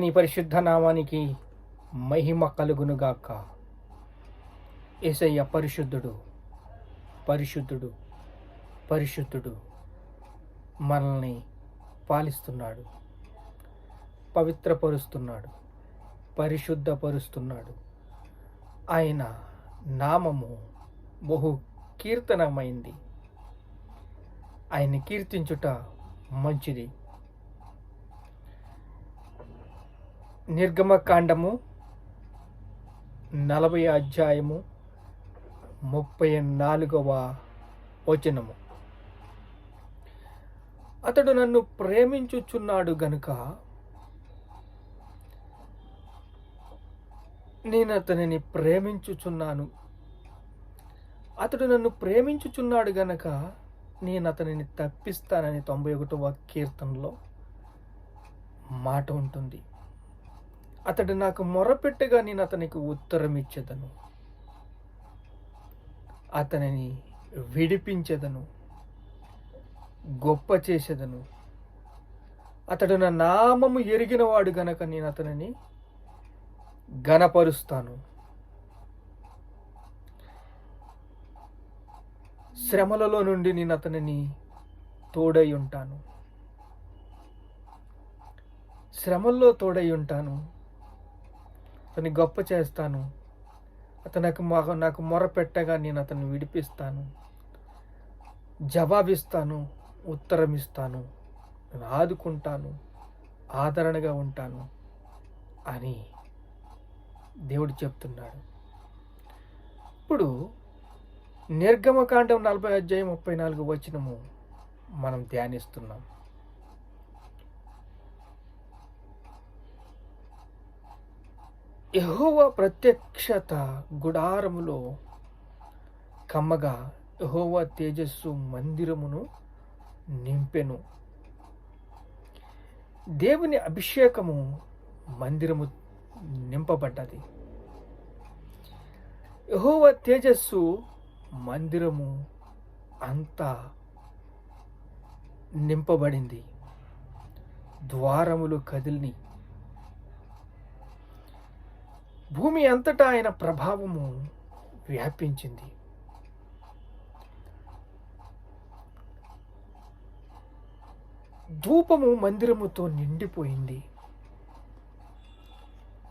నీ పరిశుద్ధ నామానికి మహిమ కలుగునుగాక. ఏసయ్య పరిశుద్ధుడు పరిశుద్ధుడు పరిశుద్ధుడు మనల్ని పాలిస్తున్నాడు పవిత్రపరుస్తున్నాడు పరిశుద్ధపరుస్తున్నాడు. ఆయన నామము బహు కీర్తనమైంది. ఆయన్ని కీర్తించుట మంచిది. నిర్గమకాండము నలభై అధ్యాయము ముప్పై నాలుగవ వచనము. అతడు నన్ను ప్రేమించుచున్నాడు గనుక నేను అతనిని ప్రేమించుచున్నాను. అతడు నన్ను ప్రేమించుచున్నాడు గనక నేను అతనిని తప్పిస్తానని తొంభై ఒకటవ కీర్తనలో మాట ఉంటుంది. అతడు నాకు మొరపెట్టగా నేను అతనికి ఉత్తరం ఇచ్చేదను అతనిని విడిపించేదను. గొప్ప చేసేదను. అతడు నా నామము ఎరిగినవాడు గనక నేను అతనిని గనపరుస్తాను శ్రమలలో నుండి నేను అతనిని తోడై ఉంటాను. శ్రమల్లో తోడై ఉంటాను. అతన్ని గొప్ప చేస్తాను. అతనికి నాకు మొర పెట్టగా నేను అతన్ని విడిపిస్తాను. జవాబిస్తాను ఉత్తరం ఇస్తాను నేను ఆదుకుంటాను ఆదరణగా ఉంటాను అని దేవుడు చెప్తున్నాడు. ఇప్పుడు నిర్గమకాండం నలభై అధ్యాయం ముప్పై నాలుగు వచనము మనం ధ్యానిస్తున్నాం. యహోవ ప్రత్యక్షత గుడారములో కమ్మగా యహోవ తేజస్సు మందిరమును నింపెను. దేవుని అభిషేకము మందిరము నింపబడ్డది. యహోవ తేజస్సు మందిరము అంతా నింపబడింది. ద్వారములు కదిలిని. భూమి అంతటా ఆయన ప్రభావము వ్యాపించింది. ధూపము మందిరముతో నిండిపోయింది.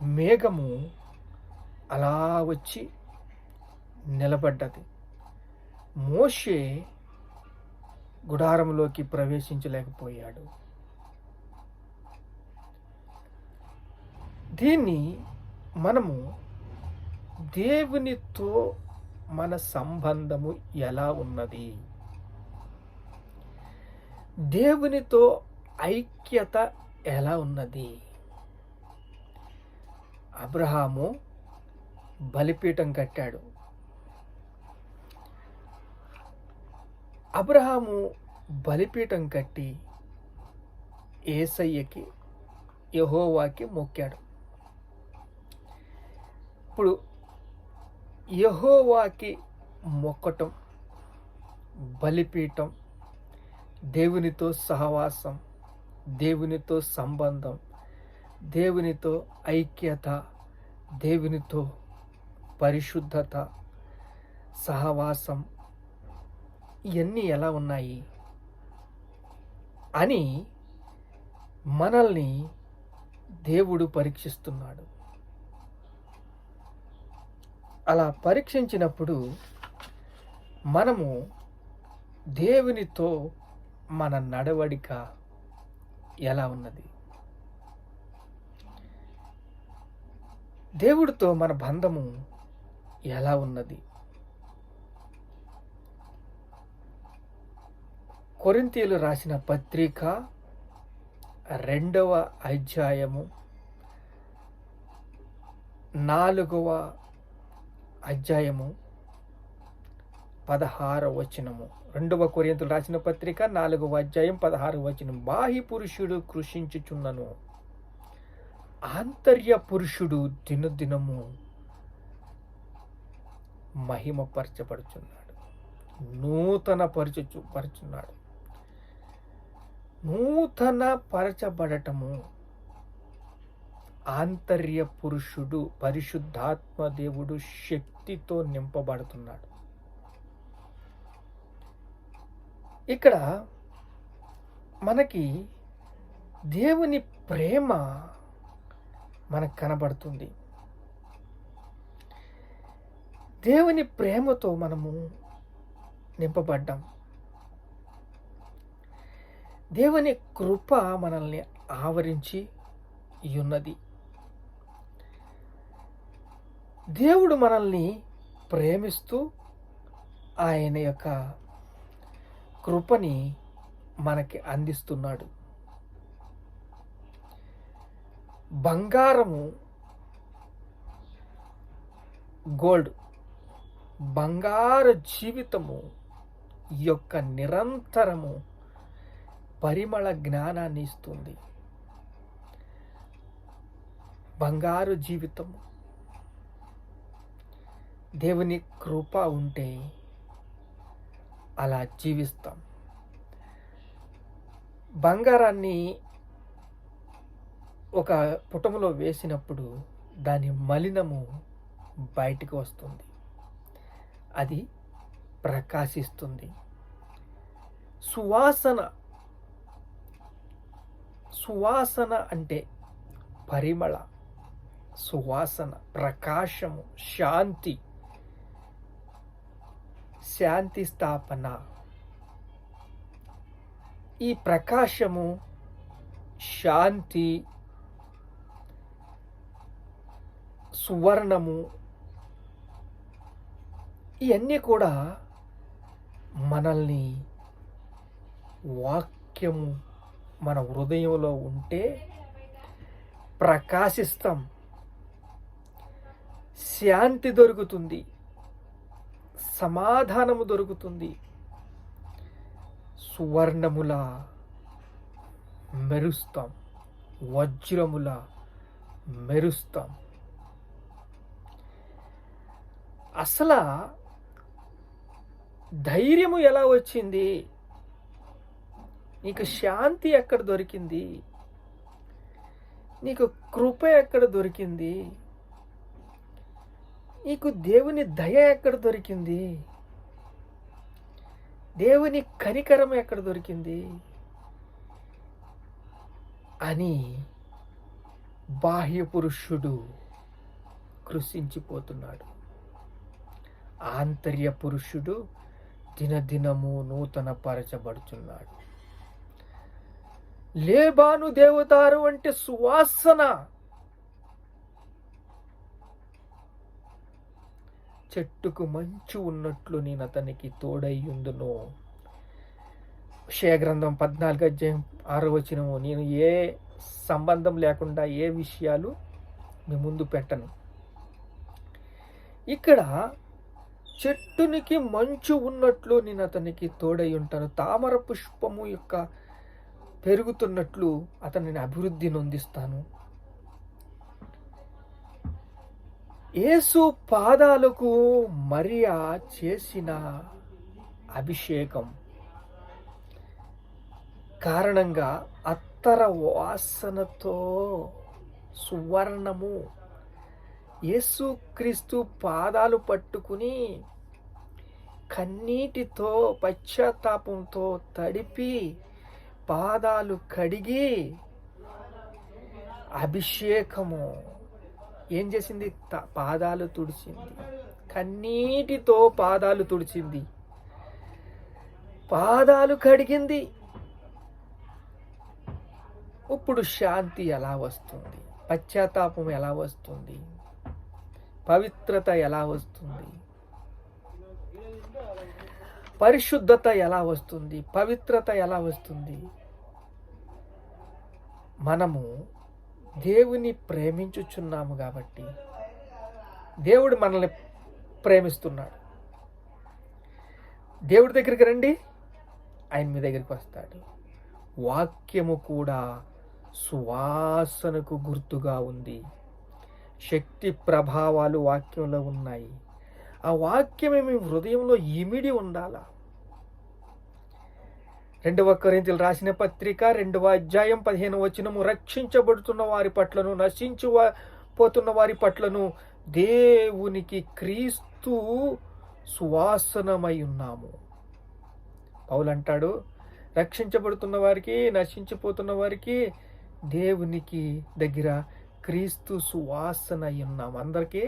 మేఘము అలా వచ్చి నిలబడ్డది. మోషే గుడారంలోకి ప్రవేశించలేకపోయాడు. దీన్ని మనము దేవునితో మన సంబంధము ఎలా ఉన్నది? దేవునితో ఐక్యత ఎలా ఉన్నది? అబ్రహాము బలిపీఠం కట్టాడు. అబ్రహాము బలిపీఠం కట్టి ఏసయ్యకి యహోవాకి మొక్కాడు. ఇప్పుడు యహోవాకి మొక్కటం బలిపీఠం దేవునితో సహవాసం దేవునితో సంబంధం దేవునితో ఐక్యత దేవునితో పరిశుద్ధత సహవాసం ఇవన్నీ ఎలా ఉన్నాయి అని మనల్ని దేవుడు పరీక్షిస్తున్నాడు. అలా పరీక్షించినప్పుడు మనము దేవునితో మన నడవడిక ఎలా ఉన్నది? దేవుడితో మన బంధము ఎలా ఉన్నది? కొరింతీయులు రాసిన పత్రిక రెండవ అధ్యాయము నాలుగవ అధ్యాయము పదహార వచనము. రెండవ కొరియంతులు రాసిన పత్రిక నాలుగవ అధ్యాయం పదహారు వచనం. బాహి పురుషుడు కృషించుచున్నను. ఆంతర్య పురుషుడు దినదినము మహిమపరచబడుచున్నాడు. నూతన పరచు పరచున్నాడు. నూతన పరచబడటము ఆంతర్య పురుషుడు పరిశుద్ధాత్మ దేవుడు శక్తితో నింపబడుతున్నాడు. ఇక్కడ మనకి దేవుని ప్రేమ మనకు కనబడుతుంది. దేవుని ప్రేమతో మనము నింపబడ్డాం. దేవుని కృప మనల్ని ఆవరించి ఉన్నది. దేవుడు మనల్ని ప్రేమిస్తూ ఆయన యొక్క కృపని మనకి అందిస్తున్నాడు. బంగారము గోల్డ్ బంగారు జీవితము యొక్క నిరంతరము పరిమళ జ్ఞానాన్ని ఇస్తుంది. బంగారు జీవితము దేవుని కృప ఉంటే అలా జీవిస్తాం. బంగారాన్ని ఒక పుటములో వేసినప్పుడు దాని మలినము బయటికి వస్తుంది. అది ప్రకాశిస్తుంది. సువాసన సువాసన అంటే పరిమళ సువాసన ప్రకాశము శాంతి. శాంతి స్థాపన. ఈ ప్రకాశము శాంతి సువర్ణము ఇవన్నీ కూడా మనల్ని వాక్యము మన హృదయంలో ఉంటే ప్రకాశిస్తాం. శాంతి దొరుకుతుంది. సమాధానము దొరుకుతుంది. సువర్ణముల మెరుస్తాం. వజ్రముల మెరుస్తాం. అసలు ధైర్యము ఎలా వచ్చింది? నీకు శాంతి ఎక్కడ దొరికింది? నీకు కృప ఎక్కడ దొరికింది? నీకు దేవుని దయ ఎక్కడ దొరికింది? దేవుని కనికరం ఎక్కడ దొరికింది? అని బాహ్య పురుషుడు కృషించిపోతున్నాడు ఆంతర్య పురుషుడు దినదినము నూతన పరచబడుచున్నాడు లేబాను దేవతారు అంటే సువాసన. చెట్టుకు మంచు ఉన్నట్లు నేను అతనికి తోడయ్యుందును గ్రంథం పద్నాలుగు అధ్యాయం ఆరో వచనము నేను ఏ సంబంధం లేకుండా ఏ విషయాలు మీ ముందు పెట్టను. ఇక్కడ చెట్టునికి మంచు ఉన్నట్లు నేను అతనికి తోడై ఉంటాను తామర పుష్పము యొక్క పెరుగుతున్నట్లు అతనిని అభివృద్ధి నొందిస్తాను. యేసు పాదాలకు మరియా చేసిన అభిషేకం. కారణంగా అత్తర వాసనతో సువర్ణము. యేసుక్రీస్తు పాదాలు పట్టుకుని కన్నీటితో పశ్చాత్తాపంతో తడిపి పాదాలు కడిగి అభిషేకము. ఏం చేసింది? పాదాలు తుడిచింది. కన్నీటితో పాదాలు తుడిచింది. పాదాలు కడిగింది. ఇప్పుడు శాంతి ఎలా వస్తుంది? పశ్చాత్తాపం ఎలా వస్తుంది? పవిత్రత ఎలా వస్తుంది? పరిశుద్ధత ఎలా వస్తుంది? పవిత్రత ఎలా వస్తుంది? మనము దేవుని ప్రేమించుచున్నాము కాబట్టి దేవుడు మనల్ని ప్రేమిస్తున్నాడు. దేవుడి దగ్గరికి రండి ఆయన మీ దగ్గరికి వస్తాడు. వాక్యము కూడా సువాసనకు గుర్తుగా ఉంది. శక్తి ప్రభావాలు వాక్యంలో ఉన్నాయి. ఆ వాక్యమే మీ హృదయంలో ఇమిడి ఉండాలా? రెండవ కొరింతలు రాసిన పత్రిక రెండవ అధ్యాయం పదిహేను వచనము రక్షించబడుతున్న వారి పట్లను నశించు పోతున్న వారి పట్లను దేవునికి క్రీస్తు సువాసనమై ఉన్నాము పౌలు అంటాడు రక్షించబడుతున్న వారికి నశించిపోతున్న వారికి దేవునికి దగ్గర క్రీస్తు సువాసన అయి ఉన్నాము అందరికీ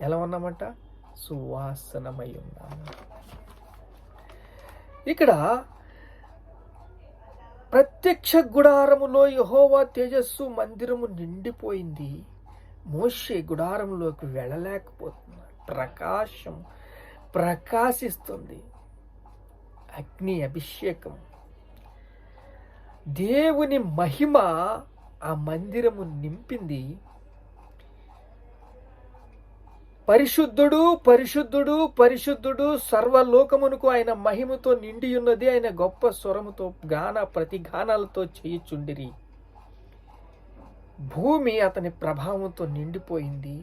ఎలా ఉన్నామంట? సువాసనమై ఉన్నాము ఇక్కడ ప్రత్యక్ష గుడారములో యహోవా తేజస్సు మందిరము నిండిపోయింది. మోషే గుడారంలోకి వెళ్ళలేకపోతున్నాడు. ప్రకాశం ప్రకాశిస్తుంది. అగ్ని అభిషేకం. దేవుని మహిమ ఆ మందిరము నింపింది. పరిశుద్ధుడు పరిశుద్ధుడు పరిశుద్ధుడు సర్వలోకమునకు ఆయన మహిమతో నిండి ఉన్నది ఆయన గొప్ప స్వరముతో గాన ప్రతి గానాలతో చేయుచుండిరి. భూమి అతని ప్రభావంతో నిండిపోయింది.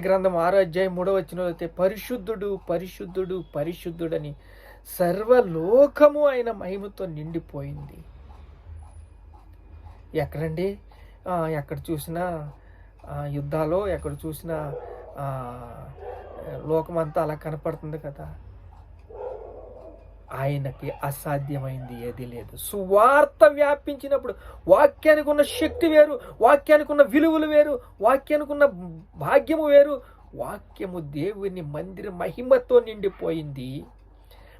గ్రంథం ఆరో అధ్యాయం మూడవ వచ్చిన అయితే పరిశుద్ధుడు పరిశుద్ధుడు పరిశుద్ధుడని సర్వలోకము ఆయన మహిమతో నిండిపోయింది. ఎక్కడండి? ఎక్కడ చూసినా యుద్ధాలు ఎక్కడ చూసినా లోకమంతా అలా కనపడుతుంది కదా. ఆయనకి అసాధ్యమైంది ఏది లేదు. సువార్త వ్యాపించినప్పుడు వాక్యానికి ఉన్న శక్తి వేరు వాక్యానికి ఉన్న విలువలు వేరు వాక్యానికి ఉన్న భాగ్యము వేరు. వాక్యము దేవుని మందిర మహిమతో నిండిపోయింది.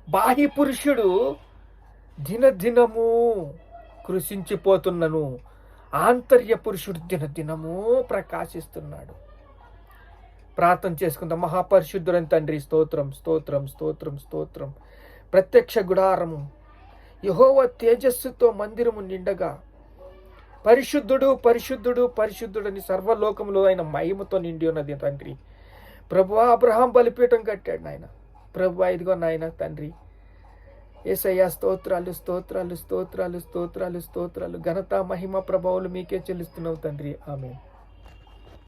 బాహ్య పురుషుడు దినదినము కృషించిపోతున్నను ఆంతర్య పురుషుడు దినదినము ప్రకాశిస్తున్నాడు. ప్రార్థన చేసుకుందాం. మహాపరిశుద్ధుడని తండ్రి స్తోత్రం స్తోత్రం స్తోత్రం స్తోత్రం. ప్రత్యక్ష గుడారము. యహోవ తేజస్సుతో మందిరము నిండగా. పరిశుద్ధుడు పరిశుద్ధుడు పరిశుద్ధుడని సర్వలోకంలో ఆయన మహిమతో నిండి ఉన్నది తండ్రి. ప్రభు అబ్రహాం బలిపీఠం కట్టాడు నాయన. ప్రభు ఇదిగో నాయన తండ్రి. ఏసయ్యా స్తోత్రాలు స్తోత్రాలు స్తోత్రాలు స్తోత్రాలు స్తోత్రాలు. ఘనత మహిమ ప్రభావాలు మీకే చెల్లిస్తున్నావు తండ్రి. ఆమె